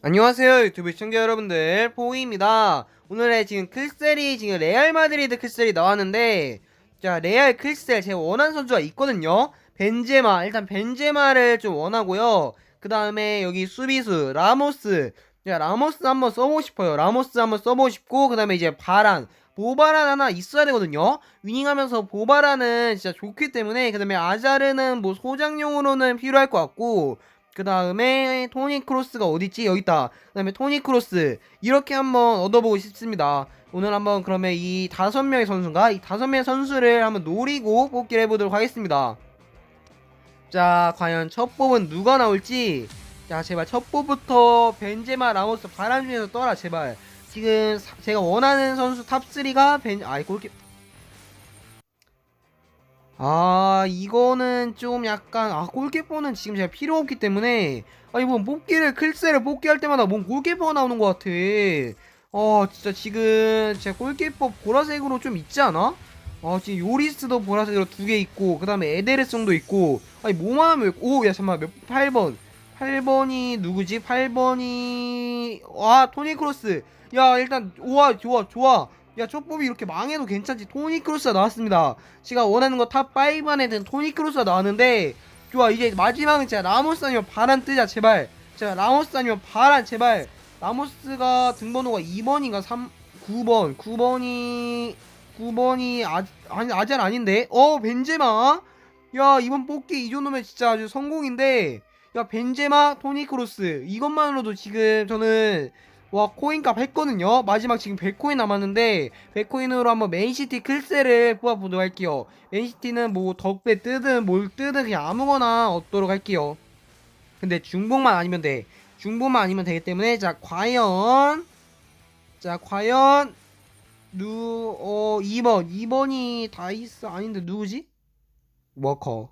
안녕하세요 유튜브 시청자 여러분들. 포이입니다. 오늘의 지금 클셀이 지금 레알 마드리드 클셀이 나왔는데 자 레알 클셀 제 원하는 선수가 있거든요. 벤제마. 일단 벤제마를 좀 원하고요. 그 다음에 여기 수비수 라모스. 자 라모스 한번 써보고 싶어요. 라모스 한번 써보고 싶고 그 다음에 이제 바란. 보바란 하나 있어야 되거든요. 위닝하면서 보바란은 진짜 좋기 때문에 그 다음에 아자르는 뭐 소장용으로는 필요할 것 같고 그 다음에 토니 크로스가 어딨지? 여기 있다. 그 다음에 토니 크로스 이렇게 한번 얻어보고 싶습니다. 오늘 한번 그러면 이 다섯 명의 선수인가? 이 다섯 명의 선수를 한번 노리고 뽑기를 해보도록 하겠습니다. 자, 과연 첫 뽑은 누가 나올지. 자, 제발 첫 뽑부터 벤제마, 라모스, 바람 중에서 떠라, 제발. 지금 사- 제가 원하는 선수 탑 3가 벤, 아이, 골키, 아 이거는 좀 약간 아 골키퍼는 지금 제가 필요 없기 때문에 아니 뭐 뽑기를 클스를 뽑기 할 때마다 뭔 골키퍼가 나오는 것 같아 어 진짜 지금 제가 골키퍼 보라색으로 좀 있지 않아? 아 지금 요리스도 보라색으로 두 개 있고 그 다음에 에데르송도 있고 아니 뭐만 하면 오야 잠깐만 몇 8번 8번이 누구지? 8번이 와 토니 크로스 야 일단 우와 좋아 좋아 야 초법이 이렇게 망해도 괜찮지. 토니 크로스가 나왔습니다. 제가 원하는 거 탑 5 안에 든 토니 크로스가 나왔는데 좋아 이제 마지막은 진짜 라모스 아니면 바란 뜨자 제발. 제가 라모스 아니면 바란 제발. 라모스가 등번호가 2번인가? 3 9번. 9번이 9번이 아, 아니 아잘 아닌데? 어 벤제마? 야 이번 뽑기 이 정도면 진짜 아주 성공인데. 야 벤제마 토니 크로스. 이것만으로도 지금 저는 와 코인값 했거든요. 마지막 지금 100코인 남았는데 100코인으로 한번 맨시티 클세를 뽑아보도록 할게요. 맨시티는 뭐 덕배 뜨든 뭘 뜨든 그냥 아무거나 얻도록 할게요. 근데 중복만 아니면 돼. 중복만 아니면 되기 때문에 자 과연 자 과연 누 어 2번. 2번이 다이스 아닌데 누구지? 워커